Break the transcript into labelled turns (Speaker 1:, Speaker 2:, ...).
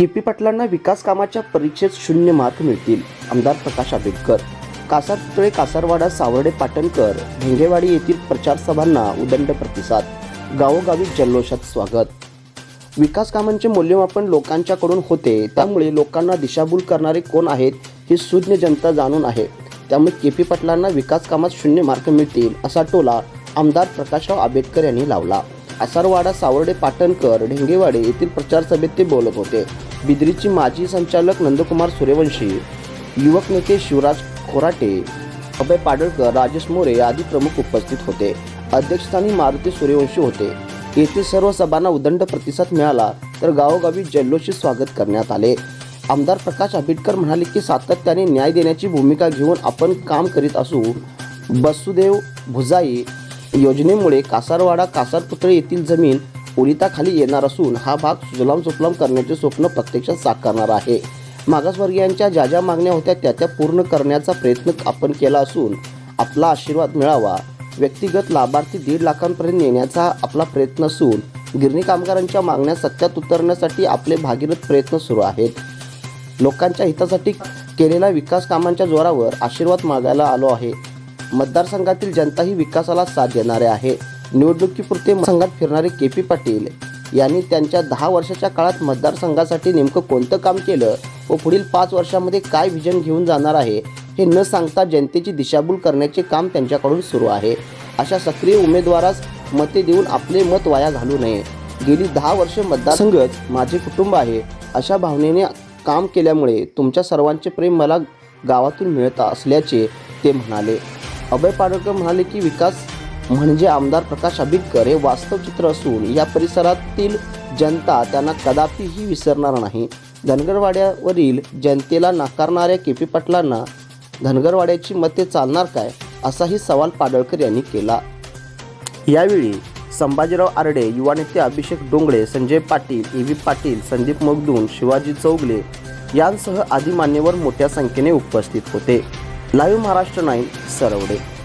Speaker 1: के P पाटलांना विकास कामाच्या परीक्षेत शून्य मार्क मिळतील. आमदार प्रकाश आंबेडकर. कासारपुतळे कासारवाडा सावर्डे पाटणकर ढेंगेवाडी येथील प्रचार सभांना उदंड प्रतिसाद. गावोगावी जल्लोषात स्वागत. विकास कामांचे मूल्यमापन लोकांच्याकडून होते. त्यामुळे लोकांना दिशाभूल करणारे कोण आहेत हे सुज्ञ जनता जाणून आहे. त्यामुळे के पी पाटलांना विकास कामात शून्य मार्क मिळतील असा टोला आमदार प्रकाशराव आंबेडकर यांनी लावला. आसारवाडा सावर्डे पाटणकर ढेंगेवाडे येथील प्रचार सभेत ते बोलत होते. बिद्रीची माजी संचालक नंदकुमार सूर्यवंशी युवक नेते शिवराज खोराटे अभय पाडळकर राजेश मोरे आदी प्रमुख उपस्थित होते. अध्यक्षस्थानी मारुती सूर्यवंशी होते. येथील सर्व सभांना उदंड प्रतिसाद मिळाला तर गावोगावी जल्लोषी स्वागत करण्यात आले. आमदार प्रकाश आंबेडकर म्हणाले की सातत्याने न्याय देण्याची भूमिका घेऊन आपण काम करीत असू बसुदेव भुजाई योजनेमुळे कासारवाडा कासारपुतळे येथील जमीन ओलिताखाली येणार असून हा भाग सुजलाम सुफलाम करण्याचे स्वप्न प्रत्यक्षात साकारणार आहे. मागासवर्गीयांच्या ज्या ज्या मागण्या होत्या त्या त्या पूर्ण करण्याचा प्रयत्न आपण केला असून आपला आशीर्वाद मिळावा. व्यक्तिगत लाभार्थी दीड लाखांपर्यंत नेण्याचा आपला प्रयत्न असून गिरणी कामगारांच्या मागण्या सत्यात उतरण्यासाठी आपले भागीरथ प्रयत्न सुरू आहेत. लोकांच्या हितासाठी केलेल्या विकास कामांच्या जोरावर आशीर्वाद मागायला आलो आहे. मतदारसंघातील जनता ही विकासाला साथ देणारे आहे. निवडणुकीपुरते संघात फिरणारे के पी पाटील यांनी त्यांच्या दहा वर्षाच्या काळात मतदारसंघासाठी नेमकं कोणतं काम केलं व पुढील पाच वर्षामध्ये काय विजन घेऊन जाणार आहे हे न सांगता जनतेची दिशाभूल करण्याचे काम त्यांच्याकडून सुरू आहे. अशा सक्रिय उमेदवारास मते देऊन आपले मत वाया घालू नये. गेली दहा वर्ष मतदारसंघच माझे कुटुंब आहे. अशा भावनेने काम केल्यामुळे तुमच्या सर्वांचे प्रेम मला गावातून मिळत असल्याचे ते म्हणाले. अभय पाडळकर म्हणाले की विकास म्हणजे आमदार प्रकाश आंबेडकर हे वास्तव चित्र असून या परिसरातील जनता त्यांना कदापिही विसरणार नाही. धनगरवाड्यावरील जनतेला नाकारणाऱ्या के पी पाटलांना धनगरवाड्याची मते चालणार काय असाही सवाल पाडळकर यांनी केला. यावेळी संभाजीराव आरडे युवा नेते अभिषेक डोंगळे संजय पाटील ए व्ही पाटील संदीप मगदून शिवाजी चौगले यांसह आदी मान्यवर मोठ्या संख्येने उपस्थित होते. Live Maharashtra nine Sarwade.